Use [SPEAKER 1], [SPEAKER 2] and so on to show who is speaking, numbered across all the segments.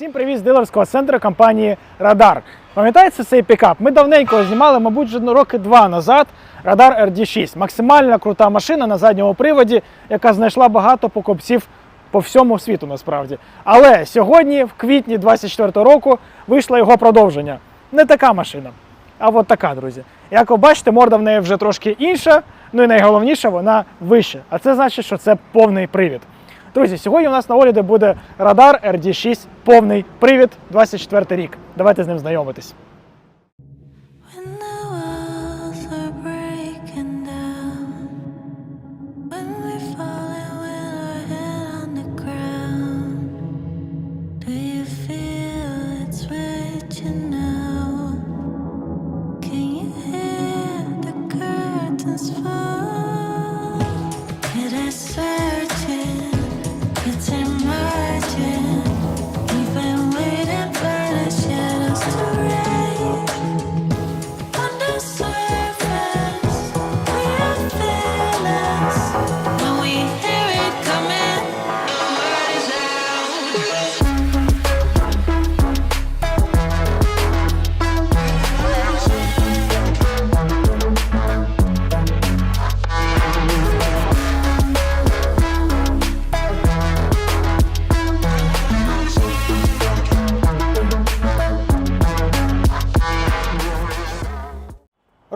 [SPEAKER 1] Всім привіт з дилерського центру компанії Радар. Пам'ятаєте цей пікап? Ми давненько знімали, мабуть, роки два назад. Радар RD6. Максимально крута машина на задньому приводі, яка знайшла багато покупців по всьому світу насправді. Але сьогодні, в квітні 24 року, вийшло його продовження. Не така машина, а от така, друзі. Як ви бачите, морда в неї вже трошки інша, ну і найголовніше, вона вища. А це значить, що це повний привід. Друзі, сьогодні у нас на огляді буде радар RD6 повний привід 24 рік. Давайте з ним знайомитись.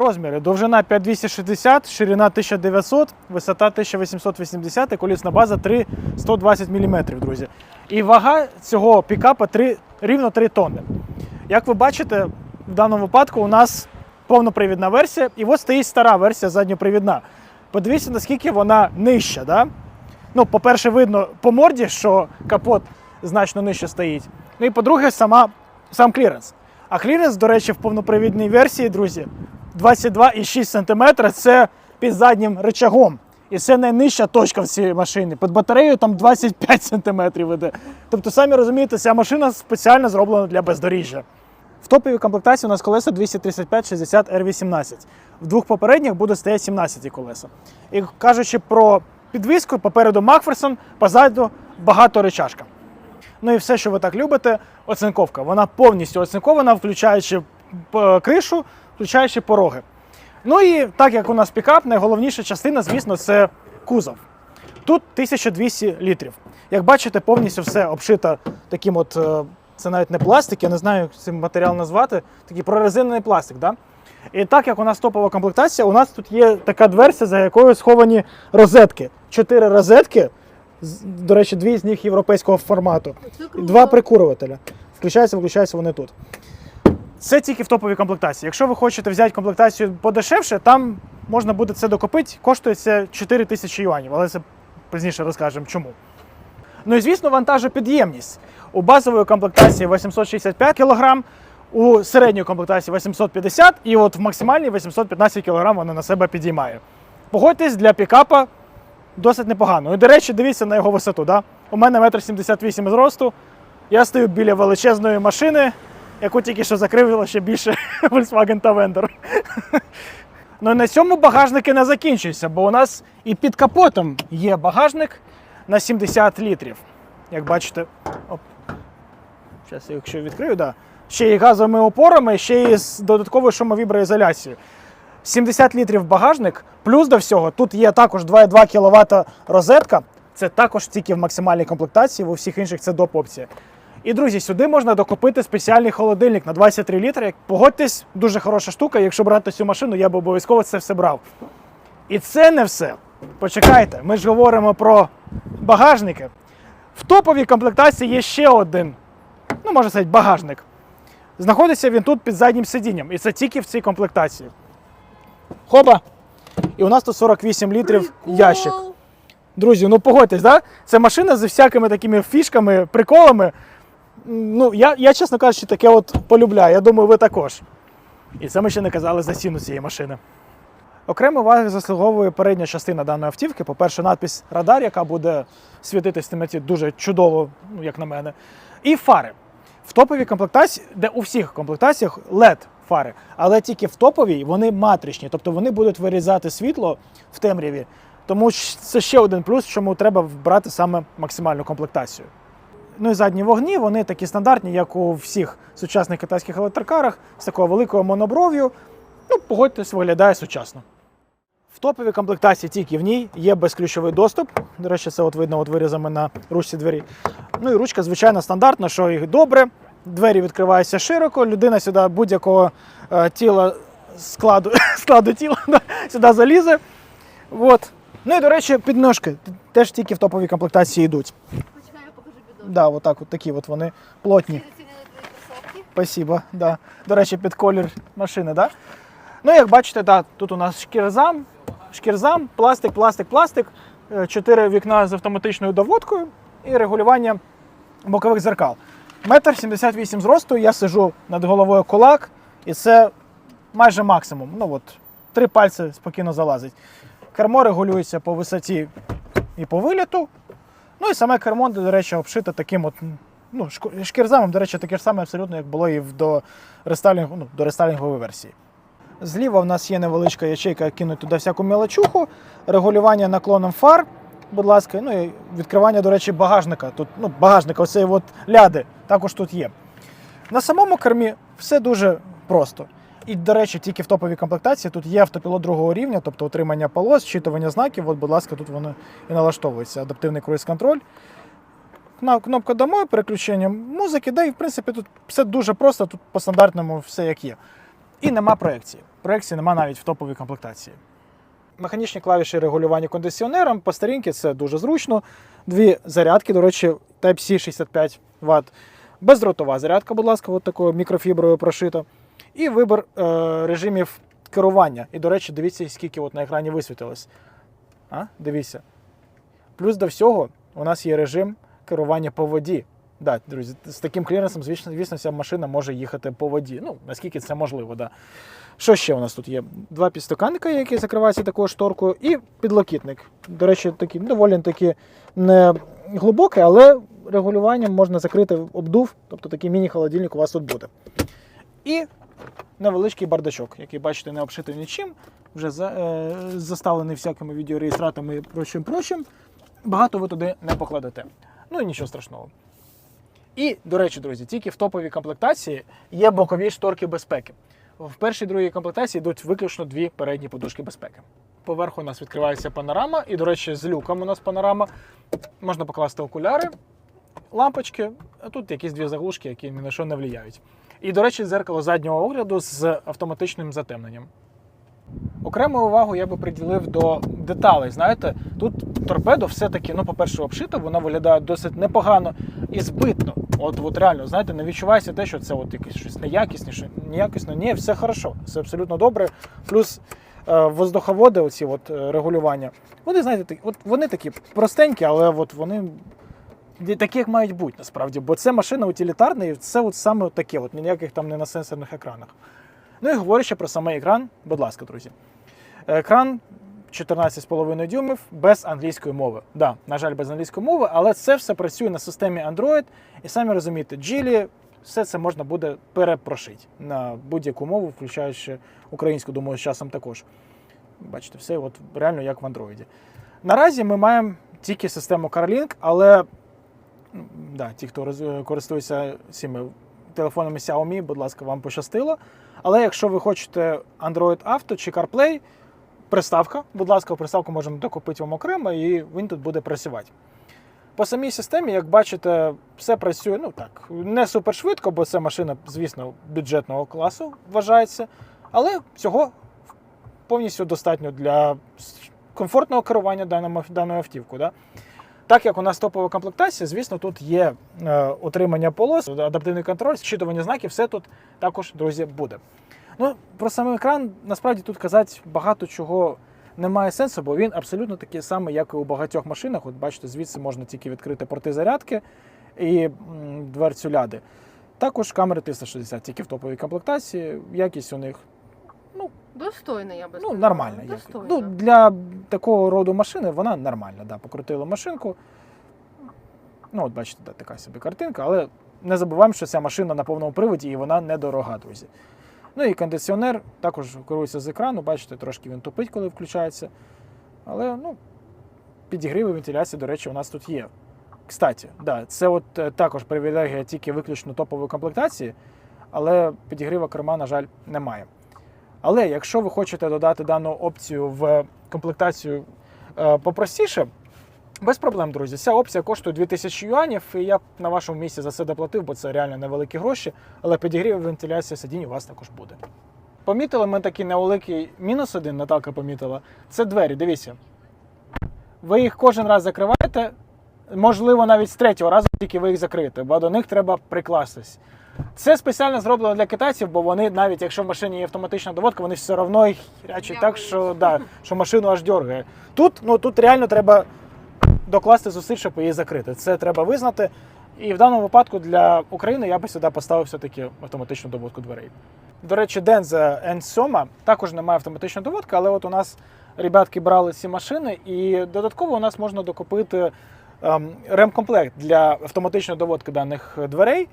[SPEAKER 1] Розміри: довжина 5260, ширина 1900, висота 1880 і колісна база 3120 мм, друзі. І вага цього пікапа 3, рівно 3 тонни. Як ви бачите, в даному випадку у нас повнопривідна версія, і ось стоїть стара версія задньопривідна. Подивіться, наскільки вона нижча. Да? Ну, по-перше, видно по морді, що капот значно нижче стоїть. Ну і по-друге, сама, сам кліренс. А кліренс, до речі, в повнопривідній версії, друзі, 22,6 см це під заднім рычагом. І це найнижча точка в цій машині. Під батареєю там 25 см іде. Тобто, самі розумієте, ця машина спеціально зроблена для бездоріжжя. В топовій комплектації у нас колеса 235-60 R18. В двох попередніх буде стояти 17 колеса. І кажучи про підвіску, попереду Макферсон, позаду багаторечашка. Ну і все, що ви так любите, оцинковка. Вона повністю оцинкована, включаючи е, кришу, включаючи пороги. Ну і так як у нас пікап, найголовніша частина, звісно, це кузов. Тут 1200 літрів. Як бачите, повністю все обшито таким от. е, Це навіть не пластик, я не знаю, як цей матеріал назвати. Такий прорезинений пластик. Да? І так як у нас топова комплектація, у нас тут є така дверця, за якою сховані розетки. Чотири розетки, до речі, дві з них європейського формату. Два прикурювателя. Включаються, виключаються вони тут. Це тільки в топовій комплектації. Якщо ви хочете взяти комплектацію подешевше, там можна буде це докупити. Коштує це 4 тисячі юанів, але це пізніше розкажемо чому. Ну і звісно, вантажопідємність. У базової комплектації 865 кг, у середньої комплектації 850 і от в максимальній 815 кг вона на себе підіймає. Погодьтесь, для пікапа досить непогано. І, до речі, дивіться на його висоту. Да? У мене 1,78 м зросту. Я стою біля величезної машини, яку тільки що закрив ще більше Volkswagen Tavender. Ну і на цьому багажники не закінчуються, бо у нас і під капотом є багажник на 70 літрів. Як бачите, оп. Зараз, якщо відкрию, да. ще і газовими опорами, ще і з додатковою шумовіброізоляцією. 70 літрів багажник, плюс до всього, тут є також 2,2 кВт розетка. Це також тільки в максимальній комплектації, в усіх інших це доп опція. І друзі, сюди можна докупити спеціальний холодильник на 23 літри. Погодьтесь, дуже хороша штука. Якщо брати цю машину, я б обов'язково це все брав. І це не все. Почекайте, ми ж говоримо про багажники. В топовій комплектації є ще один, ну можна сказати, багажник. Знаходиться він тут під заднім сидінням. І це тільки в цій комплектації. Хоба! І у нас тут 48 літрів ящик. Друзі, ну погодьтесь, да? Це машина зі всякими такими фішками, приколами. Ну, я, я, чесно кажучи, таке от полюбляю. Я думаю, ви також. І це ми ще не казали за ціну цієї машини. Окремо уваги заслуговує передня частина даної автівки. По-перше, надпись Радар, яка буде світитись в темноті дуже чудово, ну, як на мене. І фари. В топовій комплектації, де у всіх комплектаціях LED фари, але тільки в топовій вони матричні, тобто вони будуть вирізати світло в темряві. Тому це ще один плюс, чому треба брати саме максимальну комплектацію. Ну і задні вогні, вони такі стандартні, як у всіх сучасних китайських електрокарах, з такою великою монобров'ю. Ну, погодьтесь, виглядає сучасно. В топовій комплектації тільки в ній є безключовий доступ. До речі, це от видно от вирізами на ручці двері. Ну і ручка, звичайно, стандартна, що і добре. Двері відкриваються широко, людина сюди будь-якого е, тіла складу, складу тіла сюди залізе. От. Ну і, до речі, підножки теж тільки в топовій комплектації йдуть.
[SPEAKER 2] Я покажу бідон.
[SPEAKER 1] От такі от вони плотні. Спасибо, да. До речі, під колір машини, да? Ну, як бачите, да, тут у нас шкірзам, шкірзам, пластик, пластик, пластик, е, чотири вікна з автоматичною доводкою і регулювання бокових зеркал. Метр 78 зросту, я сижу над головою кулак, і це майже максимум. Ну от, три пальці спокійно залазить. Кермо регулюється по висоті і по виліту. Ну і саме кермо, до речі, обшите таким от ну, шкірзамом, до речі, таке ж саме абсолютно, як було і до рестайлінгу, ну, до рестайлінгової версії. Зліва в нас є невеличка ячейка, кинуть туди всяку мелочуху, регулювання наклоном фар, будь ласка, ну і відкривання, до речі, багажника. Тут, ну, багажника, оцеї от ляди, також тут є. На самому кермі все дуже просто. І, до речі, тільки в топовій комплектації тут є автопілот другого рівня, тобто отримання полос, щитування знаків. От, будь ласка, тут воно і налаштовується. Адаптивний круїз-контроль. Кнопка домой, переключення музики, да і в принципі тут все дуже просто, тут по стандартному все як є. І нема проекції. Проекції нема навіть в топовій комплектації. Механічні клавіші регулювання кондиціонером по старінки це дуже зручно. Дві зарядки, до речі, Type-C 65 Вт. Бездротова зарядка, будь ласка, от такою мікрофіброю прошита. І вибір е, режимів керування. І, до речі, дивіться, скільки от на екрані висвітилось. А? Дивіться. Плюс до всього у нас є режим керування по воді. Да, друзі, з таким кліренсом, звісно, звісно, ця машина може їхати по воді. Ну, наскільки це можливо, да. Що ще у нас тут є? Два підстаканника, які закриваються такою шторкою, і підлокітник. До речі, такий доволі таки не глибокий, але регулюванням можна закрити обдув, тобто такий міні-холодильник у вас тут буде. І невеличкий бардачок, який, бачите, не обшитий нічим, вже за, е, заставлений всякими відеореєстратами і прочим прочим. Багато ви туди не покладете. Ну і нічого страшного. І, до речі, друзі, тільки в топовій комплектації є бокові шторки безпеки. В першій другій комплектації йдуть виключно дві передні подушки безпеки. Поверху у нас відкривається панорама, і, до речі, з люком у нас панорама. Можна покласти окуляри, лампочки, а тут якісь дві заглушки, які ні на що не впливають. І, до речі, дзеркало заднього огляду з автоматичним затемненням. Окрему увагу я би приділив до деталей. Знаєте, тут торпедо все-таки, ну, по-перше, обшито, воно виглядає досить непогано і збитно. От, от реально, знаєте, не відчувається те, що це от якесь щось неякісніше, неякісно. Ні, все хорошо, все абсолютно добре. Плюс е, воздуховоди, оці от е, регулювання, вони, знаєте, от вони такі простенькі, але от вони такі, як мають бути насправді. Бо це машина утилітарна, і це от саме таке, от ніяких там не на сенсорних екранах. Ну і говорячи про саме екран, будь ласка, друзі. Екран 14,5 дюймів без англійської мови. Да, на жаль, без англійської мови, але це все працює на системі Android. І самі розумієте, Geely, все це можна буде перепрошити на будь-яку мову, включаючи українську, думаю, з часом також. Бачите, все от реально як в Android. Наразі ми маємо тільки систему CarLink, але да, ті, хто користується цими телефонами Xiaomi, будь ласка, вам пощастило. Але якщо ви хочете Android Auto чи CarPlay, приставка, будь ласка, приставку можемо докупити вам окремо, і він тут буде працювати. По самій системі, як бачите, все працює ну так, не супер швидко, бо це машина, звісно, бюджетного класу вважається. Але цього повністю достатньо для комфортного керування даною автівкою. Да? Так як у нас топова комплектація, звісно, тут є е, отримання полос, адаптивний контроль, зчитування знаків, все тут також, друзі, буде. Ну, про сам екран насправді тут казати багато чого немає сенсу, бо він абсолютно такий самий, як і у багатьох машинах. От бачите, звідси можна тільки відкрити порти зарядки і дверцю ляди. Також камери 360, тільки в топовій комплектації. Якість у них
[SPEAKER 2] Достойно, я би
[SPEAKER 1] ну,
[SPEAKER 2] сказала.
[SPEAKER 1] нормальна. якість.
[SPEAKER 2] Достойно.
[SPEAKER 1] Ну, для такого роду машини вона нормальна. Да. Покрутили машинку. Ну, от бачите, да, така собі картинка, але не забуваємо, що ця машина на повному приводі і вона недорога, друзі. Ну і кондиціонер також керується з екрану, бачите, трошки він тупить, коли включається. Але ну, підігрів і вентиляція, до речі, у нас тут є. Кстати, да, це от е, також привілегія тільки виключно топової комплектації, але підігріва керма, на жаль, немає. Але якщо ви хочете додати дану опцію в комплектацію е, попростіше, без проблем, друзі. Ця опція коштує 2000 юанів, і я б на вашому місці за це доплатив, бо це реально невеликі гроші, але підігрів вентиляція сидінь у вас також буде. Помітили ми такий невеликий мінус один, Наталка помітила. Це двері, дивіться. Ви їх кожен раз закриваєте, можливо, навіть з третього разу тільки ви їх закриєте, бо до них треба прикластись. Це спеціально зроблено для китайців, бо вони, навіть якщо в машині є автоматична доводка, вони все одно їх рячать так, що, да, що машину аж дергає. Тут, ну, тут реально треба докласти зусиль, щоб її закрити. Це треба визнати. І в даному випадку для України я би сюди поставив все-таки автоматичну доводку дверей. До речі, Denza N7 також немає автоматичної доводки, але от у нас ребятки брали ці машини, і додатково у нас можна докупити ремкомплект для автоматичної доводки даних дверей.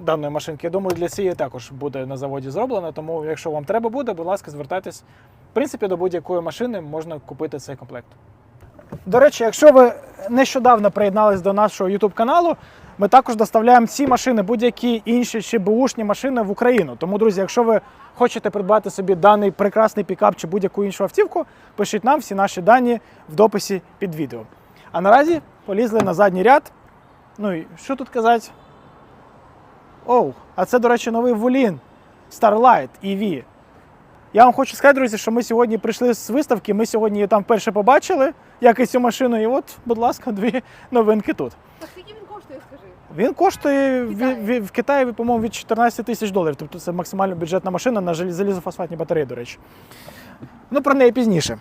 [SPEAKER 1] Даної машинки, я думаю, для цієї також буде на заводі зроблено. Тому, якщо вам треба буде, будь ласка, звертайтесь. В принципі, до будь-якої машини можна купити цей комплект. До речі, якщо ви нещодавно приєднались до нашого YouTube каналу, ми також доставляємо ці машини, будь-які інші ще бушні машини в Україну. Тому, друзі, якщо ви хочете придбати собі даний прекрасний пікап чи будь-яку іншу автівку, пишіть нам всі наші дані в дописі під відео. А наразі полізли на задній ряд. Ну і що тут казати? Оу, а це, до речі, новий Волін Starlight EV. Я вам хочу сказати, друзі, що ми сьогодні прийшли з виставки, ми сьогодні її там вперше побачили, як і цю машину, і от, будь ласка, дві новинки тут.
[SPEAKER 2] Так скільки він коштує, скажи?
[SPEAKER 1] Він коштує в,
[SPEAKER 2] Китаї.
[SPEAKER 1] в, в Китаї, по-моєму, від 14 тисяч доларів. Тобто це максимально бюджетна машина на залізофосфатній батареї, до речі. Ну, про неї пізніше.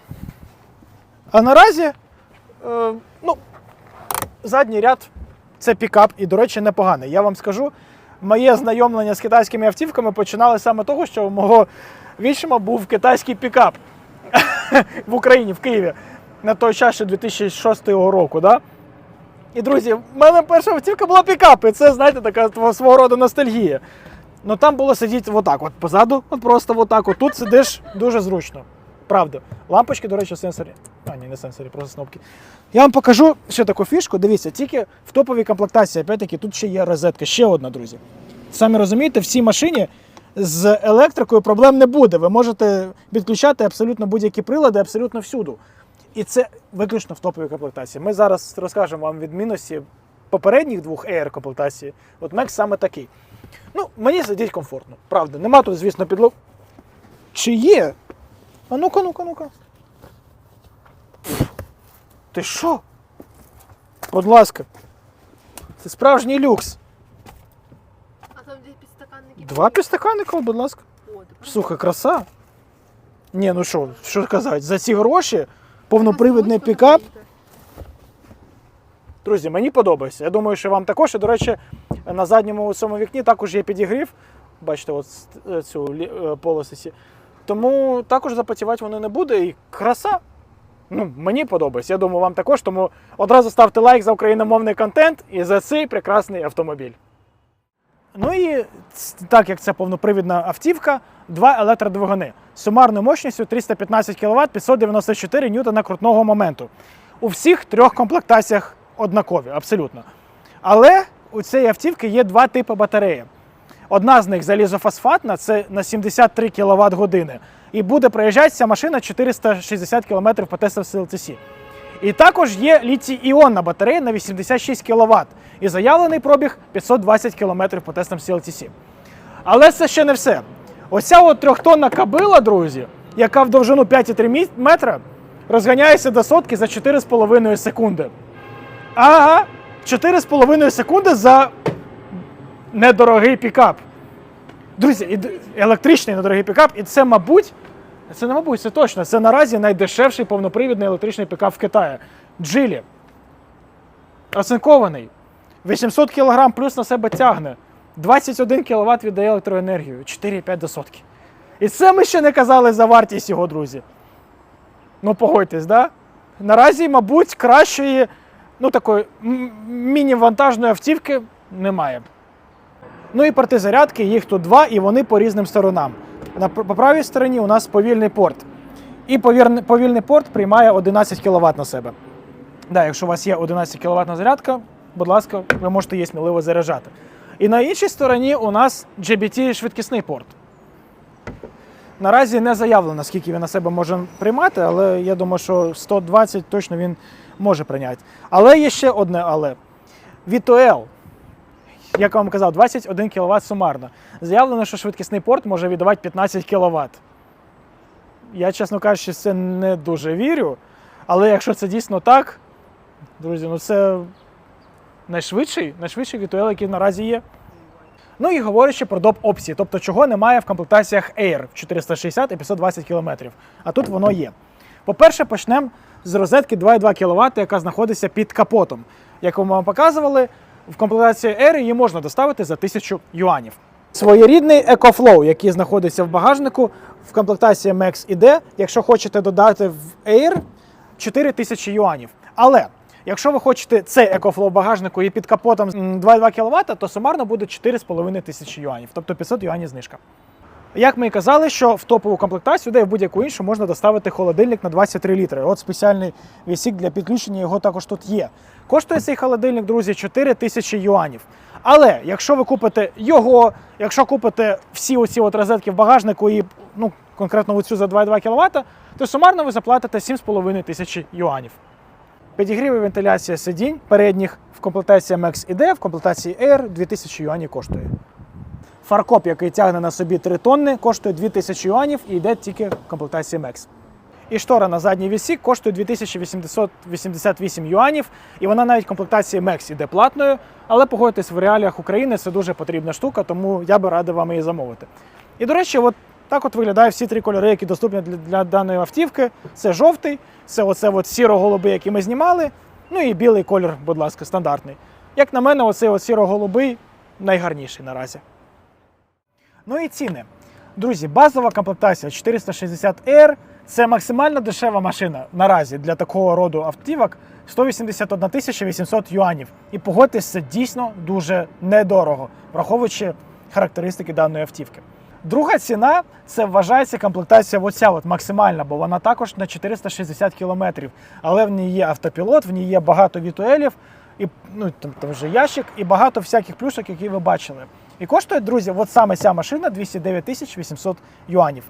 [SPEAKER 1] А наразі, е, ну, задній ряд це пікап, і, до речі, непоганий. Я вам скажу, моє знайомлення з китайськими автівками починали саме того, що у мого вічима був китайський пікап в Україні, в Києві. На той час ще 2006 року. Да? І друзі, в мене перша автівка була пікап, і це, знаєте, така свого роду ностальгія. Ну там було сидіти отак, от позаду, от просто отак. От тут сидиш дуже зручно. Правда. Лампочки, до речі, сенсорі. А, ні, не сенсорі, просто кнопки. Я вам покажу ще таку фішку. Дивіться, тільки в топовій комплектації, опять-таки, тут ще є розетка, ще одна, друзі. Самі розумієте, в цій машині з електрикою проблем не буде. Ви можете відключати абсолютно будь-які прилади, абсолютно всюду. І це виключно в топовій комплектації. Ми зараз розкажемо вам відмінності попередніх двох Air комплектацій. От Max саме такий. Ну, мені сидіть комфортно, правда. Нема тут, звісно, підлог. Чи є? А ну-ка, ну-ка, ну-ка. Ти що? Будь ласка. Це справжній люкс.
[SPEAKER 2] А там де підстаканники?
[SPEAKER 1] Два підстаканника, будь ласка. Слухай, краса. Ні, ну що, що казати, за ці гроші повнопривідний пікап. Друзі, мені подобається. Я думаю, що вам також. І, до речі, на задньому цьому вікні також є підігрів. Бачите, от е, цю е, полосиці. Тому також запотівати воно не буде. І краса. Ну, мені подобається. Я думаю, вам також. Тому одразу ставте лайк за україномовний контент і за цей прекрасний автомобіль. Ну і так як це повнопривідна автівка, два електродвигуни з сумарною мощністю 315 кВт 594 ньютона крутного моменту. У всіх трьох комплектаціях однакові, абсолютно. Але у цієї автівки є два типи батареї. Одна з них залізофосфатна, це на 73 кВт години. І буде проїжджати ця машина 460 км по тестах CLTC. І також є літій-іонна батарея на 86 кВт. І заявлений пробіг 520 км по тестам CLTC. Але це ще не все. Оця от трьохтонна кабила, друзі, яка в довжину 5,3 мі- метра, розганяється до сотки за 4,5 секунди. Ага, 4,5 секунди за недорогий пікап. Друзі, електричний недорогий пікап, і це, мабуть, це не мабуть, це точно. Це наразі найдешевший повнопривідний електричний пікап в Китаї. Джилі. Оцинкований. 800 кг плюс на себе тягне. 21 кВт віддає електроенергію. 4,5 до сотки. І це ми ще не казали за вартість його, друзі. Ну, погодьтесь, да? Наразі, мабуть, кращої, ну такої м- міні-вантажної автівки немає. Ну і порти зарядки, їх тут два, і вони по різним сторонам. На по правій стороні у нас повільний порт. І повільний порт приймає 11 кВт на себе. Да, якщо у вас є 11 кВт зарядка, будь ласка, ви можете її сміливо заряджати. І на іншій стороні у нас GBT швидкісний порт. Наразі не заявлено, скільки він на себе може приймати, але я думаю, що 120 точно він може прийняти. Але є ще одне але. V2L, як я вам казав, 21 кВт сумарно. Заявлено, що швидкісний порт може віддавати 15 кВт. Я, чесно кажучи, це не дуже вірю. Але якщо це дійсно так, друзі, ну це найшвидший, найшвидший V2L, який наразі є. Ну і говорячи про доп опції, тобто чого немає в комплектаціях Air в 460 і 520 км. А тут воно є. По-перше, почнемо з розетки 2,2 кВт, яка знаходиться під капотом. Як ми вам показували, в комплектації Air її можна доставити за 1000 юанів. Своєрідний EcoFlow, який знаходиться в багажнику, в комплектації Max іде. Якщо хочете додати в Air 4000 юанів. Але якщо ви хочете цей EcoFlow в багажнику і під капотом 2,2 кВт, то сумарно буде 4,5 тисячі юанів, тобто 500 юанів знижка. Як ми і казали, що в топову комплектацію, де в будь-яку іншу, можна доставити холодильник на 23 літри. От спеціальний вісік для підключення його також тут є. Коштує цей холодильник, друзі, 4 тисячі юанів. Але якщо ви купите його, якщо купите всі оці от розетки в багажнику і ну, конкретно оцю за 2,2 кВт, то сумарно ви заплатите 7,5 тисячі юанів. Підігрів і вентиляція сидінь передніх в комплектації Max іде, в комплектації Air 2000 юанів коштує. Фаркоп, який тягне на собі 3 тонни, коштує 2000 юанів і йде тільки в комплектації Max. І штора на задній вісі коштує 2888 юанів, і вона навіть в комплектації Max іде платною, але погодьтесь, в реаліях України це дуже потрібна штука, тому я би радив вам її замовити. І до речі, от так от виглядають всі три кольори, які доступні для, для даної автівки. Це жовтий, це оце от сіро-голубий, який ми знімали. Ну і білий колір, будь ласка, стандартний. Як на мене, оцей от сіро-голубий найгарніший наразі. Ну і ціни. Друзі, базова комплектація 460R це максимально дешева машина наразі для такого роду автівок 181 тисяча 800 юанів. І погодьтесь, це дійсно дуже недорого, враховуючи характеристики даної автівки. Друга ціна це вважається комплектація оця от максимальна, бо вона також на 460 кілометрів. Але в ній є автопілот, в ній є багато вітуелів, і ну, там, там вже ящик, і багато всяких плюшок, які ви бачили. І коштує, друзі, от саме ця машина 209 тисяч 800 юанів.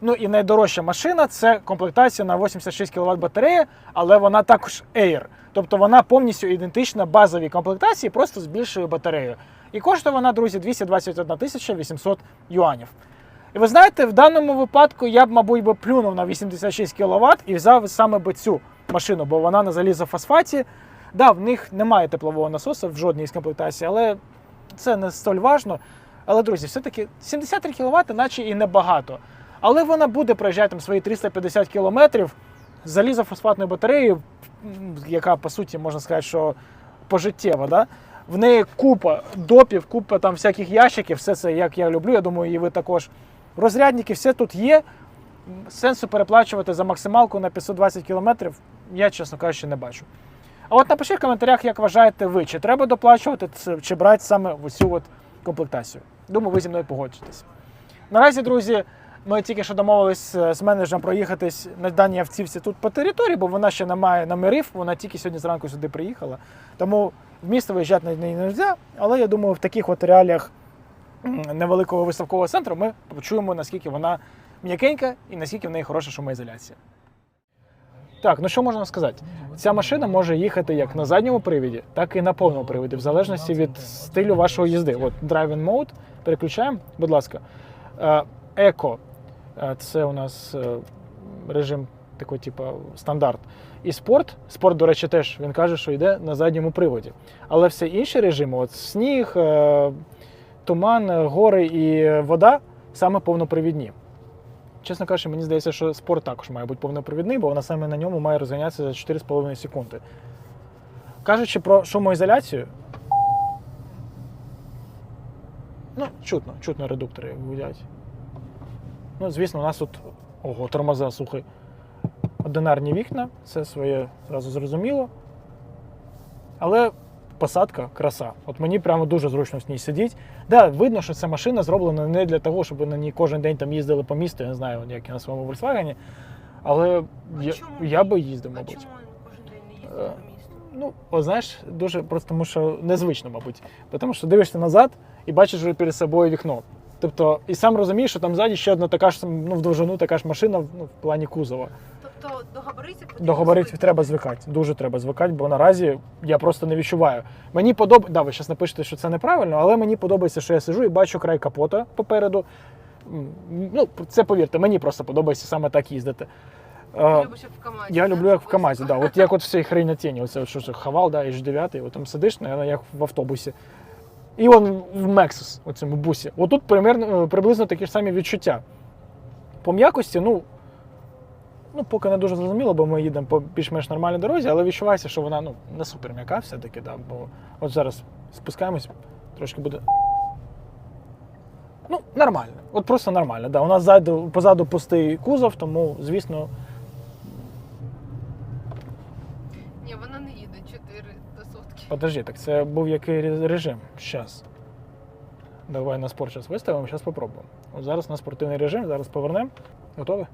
[SPEAKER 1] Ну і найдорожча машина це комплектація на 86 кВт батарея, але вона також Air. Тобто вона повністю ідентична базовій комплектації, просто з більшою батареєю. І коштує вона, друзі, 221 тисяча 800 юанів. І ви знаєте, в даному випадку я б, мабуть, би плюнув на 86 кВт і взяв саме би цю машину, бо вона на залізофосфаті. Да, в них немає теплового насосу в жодній з комплектацій, але це не столь важно. Але, друзі, все-таки 73 кВт, наче і небагато. Але вона буде проїжджати там свої 350 кілометрів з залізофосфатною батареєю, яка, по суті, можна сказати, що пожиттєва. Да? В неї купа допів, купа там всяких ящиків, все це як я люблю. Я думаю, і ви також. Розрядники, все тут є. Сенсу переплачувати за максималку на 520 кілометрів, я, чесно кажучи, не бачу. А от напишіть в коментарях, як вважаєте ви, чи треба доплачувати, чи брати саме цю от комплектацію. Думаю, ви зі мною погоджуєтесь. Наразі, друзі, ми тільки що домовились е, з менеджером проїхатись на даній автівці тут по території, бо вона ще не має номерів, вона тільки сьогодні зранку сюди приїхала. Тому в місто виїжджати на неї не можна, але я думаю, в таких от реаліях невеликого виставкового центру ми почуємо, наскільки вона м'якенька і наскільки в неї хороша шумоізоляція. Так, ну що можна сказати? Ця машина може їхати як на задньому привіді, так і на повному привіді, в залежності від стилю вашої їзди. От Driving Mode, переключаємо, будь ласка. Е, Еко е, це у нас е, режим такий, типу, стандарт. І спорт. Спорт, до речі, теж він каже, що йде на задньому приводі. Але все інші режими, от сніг, туман, гори і вода, саме повнопривідні. Чесно кажучи, мені здається, що спорт також має бути повнопровідний, бо вона саме на ньому має розганятися за 4,5 секунди. Кажучи про шумоізоляцію, ну, чутно, чутно редуктори гудять. Ну, звісно, у нас тут ого, тормоза, слухай. Одинарні вікна, це своє зразу зрозуміло. Але посадка краса. От мені прямо дуже зручно в ній сидіти. Да, видно, що ця машина зроблена не для того, щоб ви на ній кожен день там їздили по місту, я не знаю, як я на своєму Volkswagen. Але
[SPEAKER 2] А
[SPEAKER 1] я,
[SPEAKER 2] чому
[SPEAKER 1] я би їздив,
[SPEAKER 2] А
[SPEAKER 1] мабуть.
[SPEAKER 2] чому кожен день не
[SPEAKER 1] Е,
[SPEAKER 2] їздить по місту?
[SPEAKER 1] Ну, о, знаєш, дуже просто тому що незвично, мабуть. Тому що дивишся назад і бачиш вже перед собою вікно. Тобто, і сам розумієш, що там ззаді ще одна така ж ну, в довжину така ж машина ну, в плані кузова.
[SPEAKER 2] Тобто до габаритів потрібно
[SPEAKER 1] До габаритів
[SPEAKER 2] звикнути.
[SPEAKER 1] треба звикати. Дуже треба звикати, бо наразі я просто не відчуваю. Мені подобається. Да, ви зараз напишете, що це неправильно, але мені подобається, що я сижу і бачу край капота попереду. Ну, це повірте, мені просто подобається саме так їздити.
[SPEAKER 2] Ти
[SPEAKER 1] Е,
[SPEAKER 2] як в КамАЗі.
[SPEAKER 1] Я люблю як в. КАМАЗі, да. От як от в цій хренотіні, оце от що ж хавал, да, і 9 от там сидиш, наверное, як в автобусі. І он в Lexus, у цьому бусі. Отут примерно, е, приблизно такі ж самі відчуття. По м'якості, ну, ну, поки не дуже зрозуміло, бо ми їдемо по більш-менш нормальній дорозі, але відчувається, що вона ну, не супер м'яка все-таки, да, бо от зараз спускаємось, трошки буде. Ну, нормально. От просто нормально. Да. У нас ззаду, позаду пустий кузов, тому, звісно,
[SPEAKER 2] Ні, вона не їде 4 до сотки.
[SPEAKER 1] Подожди, так це був який режим? Щас. Давай на спорт зараз виставимо, зараз попробуємо. От зараз на спортивний режим, зараз повернемо. Готові?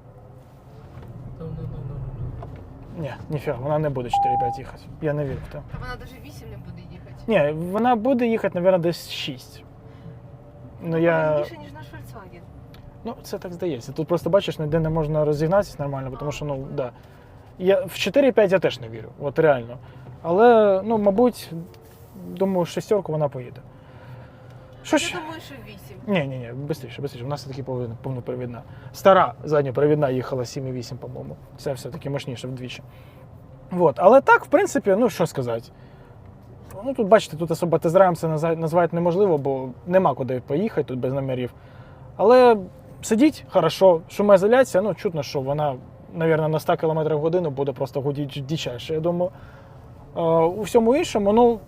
[SPEAKER 1] Ні, ніфіга, вона не буде 4-5 їхати. Я не вірю в те.
[SPEAKER 2] Та вона навіть 8 не буде їхати.
[SPEAKER 1] Ні, вона буде їхати, мабуть, десь 6. Ну,
[SPEAKER 2] Вона
[SPEAKER 1] я...
[SPEAKER 2] більше, ніж наш Volkswagen.
[SPEAKER 1] Ну, це так здається. Тут просто бачиш, ніде не можна розігнатися нормально, тому що, ну, да. Я, в 4-5 я теж не вірю, от реально. Але, ну, мабуть, думаю, шестерку вона поїде. Що ще?
[SPEAKER 2] Я думаю, що 8.
[SPEAKER 1] Ні, ні, ні, швидше, швидше. У нас все-таки повинна повнопривідна. Стара задньопривідна їхала 7,8, по-моєму. Це все-таки мощніше вдвічі. Вот. Але так, в принципі, ну що сказати. Ну, тут, бачите, тут особо тест-драйвом це назвати неможливо, бо нема куди поїхати тут без номерів. Але сидіть хорошо, шумоізоляція, ну, чутно, що вона, мабуть, на 100 км в годину буде просто гудіти дичайше, я думаю. Е, у всьому іншому, ну,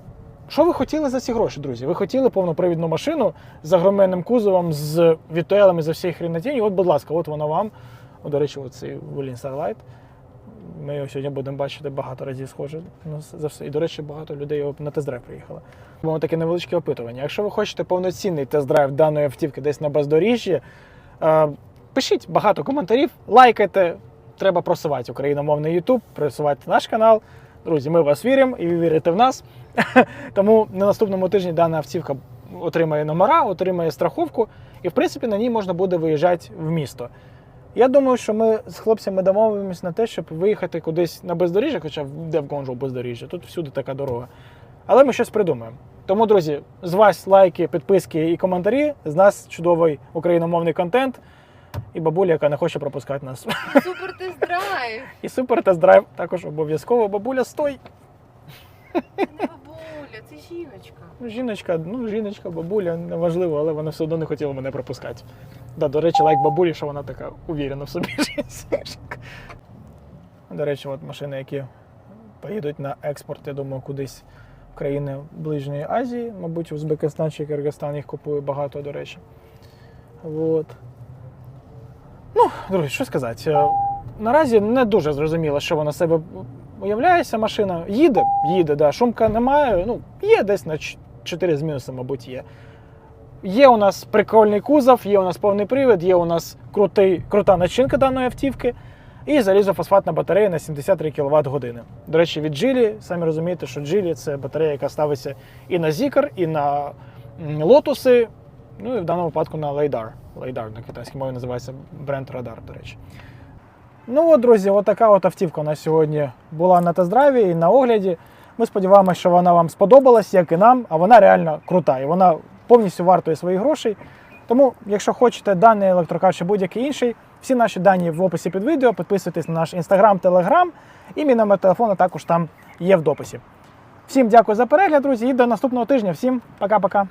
[SPEAKER 1] що ви хотіли за ці гроші, друзі? Ви хотіли повнопривідну машину з огроменним кузовом, з вітуелами за всієї хренотінь. От, будь ласка, от вона вам. О, до речі, оцей Волін Starlight. Ми його сьогодні будемо бачити багато разів схоже ну, за все. І, до речі, багато людей його на тест-драйв приїхало. Було таке невеличке опитування. Якщо ви хочете повноцінний тест-драйв даної автівки десь на бездоріжжі, е, пишіть багато коментарів, лайкайте. Треба просувати україномовний YouTube, просувати наш канал. Друзі, ми вас віримо і ви вірите в нас. Тому на наступному тижні дана автівка отримає номера, отримає страховку, і в принципі на ній можна буде виїжджати в місто. Я думаю, що ми з хлопцями домовимося на те, щоб виїхати кудись на бездоріжжя, хоча де в Гонжу бездоріжжя, тут всюди така дорога. Але ми щось придумаємо. Тому, друзі, з вас лайки, підписки і коментарі. З нас чудовий україномовний контент. І бабуля, яка не хоче пропускати нас.
[SPEAKER 2] Супер тест-драйв.
[SPEAKER 1] І супер тест-драйв також обов'язково. Бабуля, стой!
[SPEAKER 2] Не бабуля, це жіночка.
[SPEAKER 1] Ну, жіночка, ну, жіночка, бабуля, неважливо, але вона все одно не хотіла мене пропускати. Да, до речі, лайк бабулі, що вона така увірена в собі. До речі, от машини, які поїдуть на експорт, я думаю, кудись в країни Ближньої Азії, мабуть, Узбекистан чи Киргизстан їх купує багато, до речі. От. Ну, друзі, що сказати. Е, Наразі не дуже зрозуміло, що вона себе уявляє машина. Їде, їде, да. шумка немає. Ну, є десь на 4 з мінусом, мабуть, є. Є у нас прикольний кузов, є у нас повний привід, є у нас крутий, крута начинка даної автівки і залізофосфатна батарея на 73 кВт години. До речі, від Geely, самі розумієте, що Geely це батарея, яка ставиться і на Zikr, і на лотуси, ну і в даному випадку на Lidar. Lidar на китайській мові називається бренд Radar, до речі. Ну от, друзі, отака от автівка у нас сьогодні була на тест-драйві і на огляді. Ми сподіваємося, що вона вам сподобалась, як і нам, а вона реально крута. І вона повністю вартує своїх грошей. Тому, якщо хочете даний електрокар чи будь-який інший, всі наші дані в описі під відео. Підписуйтесь на наш інстаграм, телеграм, і мій номер телефону також там є в дописі. Всім дякую за перегляд, друзі, і до наступного тижня. Всім пока-пока.